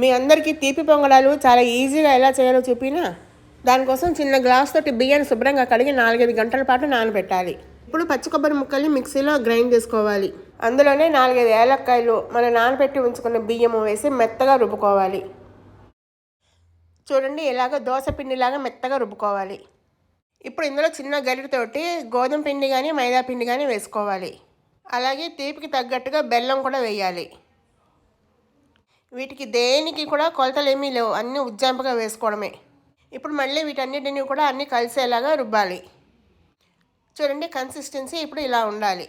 మీ అందరికీ తీపి పొంగడాలు చాలా ఈజీగా ఎలా చేయాలో చూపినా దానికోసం చిన్న గ్లాస్ తోటి బియ్యాన్ని శుభ్రంగా కడిగి నాలుగైదు గంటల పాటు నానబెట్టాలి. ఇప్పుడు పచ్చి కొబ్బరి ముక్కల్ని మిక్సీలో గ్రైండ్ చేసుకోవాలి. అందులోనే నాలుగైదు ఏలక్కాయలు మన నానబెట్టి ఉంచుకున్న బియ్యము వేసి మెత్తగా రుబ్బుకోవాలి. చూడండి ఇలాగ దోశ పిండిలాగా మెత్తగా రుబ్బుకోవాలి. ఇప్పుడు ఇందులో చిన్న గరిటతోటి గోధుమ పిండి కానీ మైదా పిండి కానీ వేసుకోవాలి. అలాగే తీపికి తగ్గట్టుగా బెల్లం కూడా వేయాలి. వీటికి దేనికి కూడా కొలతలు ఏమీ లేవు. అన్నీ ఉజ్జాంపుగా వేసుకోవడమే. ఇప్పుడు మళ్ళీ వీటన్నిటిని కూడా అన్నీ కలిసేలాగా రుబ్బాలి. చూడండి కన్సిస్టెన్సీ ఇప్పుడు ఇలా ఉండాలి.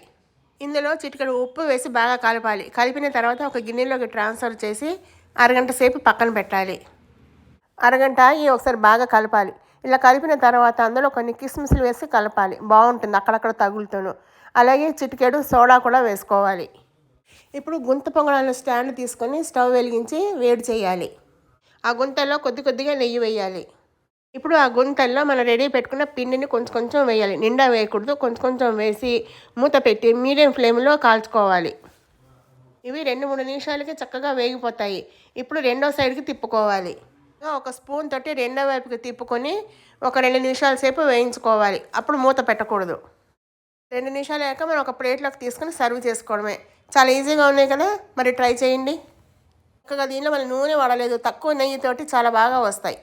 ఇందులో చిటికెడు ఉప్పు వేసి బాగా కలపాలి. కలిపిన తర్వాత ఒక గిన్నెలోకి ట్రాన్స్ఫర్ చేసి అరగంట సేపు పక్కన పెట్టాలి. అరగంట ఈ ఒకసారి బాగా కలపాలి. ఇలా కలిపిన తర్వాత అందులో కొన్ని కిస్మిస్లు వేసి కలపాలి. బాగుంటుంది అక్కడక్కడ తగులుతూను. అలాగే చిటికెడు సోడా కూడా వేసుకోవాలి. ఇప్పుడు గుంత పొంగడాల స్టాండ్ తీసుకొని స్టవ్ వెలిగించి వేడి చేయాలి. ఆ గుంతలో కొద్ది కొద్దిగా నెయ్యి వేయాలి. ఇప్పుడు ఆ గుంతల్లో మనం రెడీ పెట్టుకున్న పిండిని కొంచెం కొంచెం వేయాలి. నిండా వేయకూడదు. కొంచెం కొంచెం వేసి మూత పెట్టి మీడియం ఫ్లేమ్లో కాల్చుకోవాలి. ఇవి రెండు మూడు నిమిషాలకి చక్కగా వేగిపోతాయి. ఇప్పుడు రెండో సైడ్కి తిప్పుకోవాలి. ఒక స్పూన్ తోటి రెండో వైపుకి తిప్పుకొని ఒక రెండు నిమిషాల సేపు వేయించుకోవాలి. అప్పుడు మూత పెట్టకూడదు. రెండు నిమిషాలు అయ్యాక మనం ఒక ప్లేట్లోకి తీసుకొని సర్వ్ చేసుకోవడమే. చాలా ఈజీగా ఉన్నాయి కదా? మరి ట్రై చేయండి. చక్కగా దీనిలో మళ్ళీ నూనె వాడలేదు. తక్కువ నెయ్యితోటి చాలా బాగా వస్తాయి.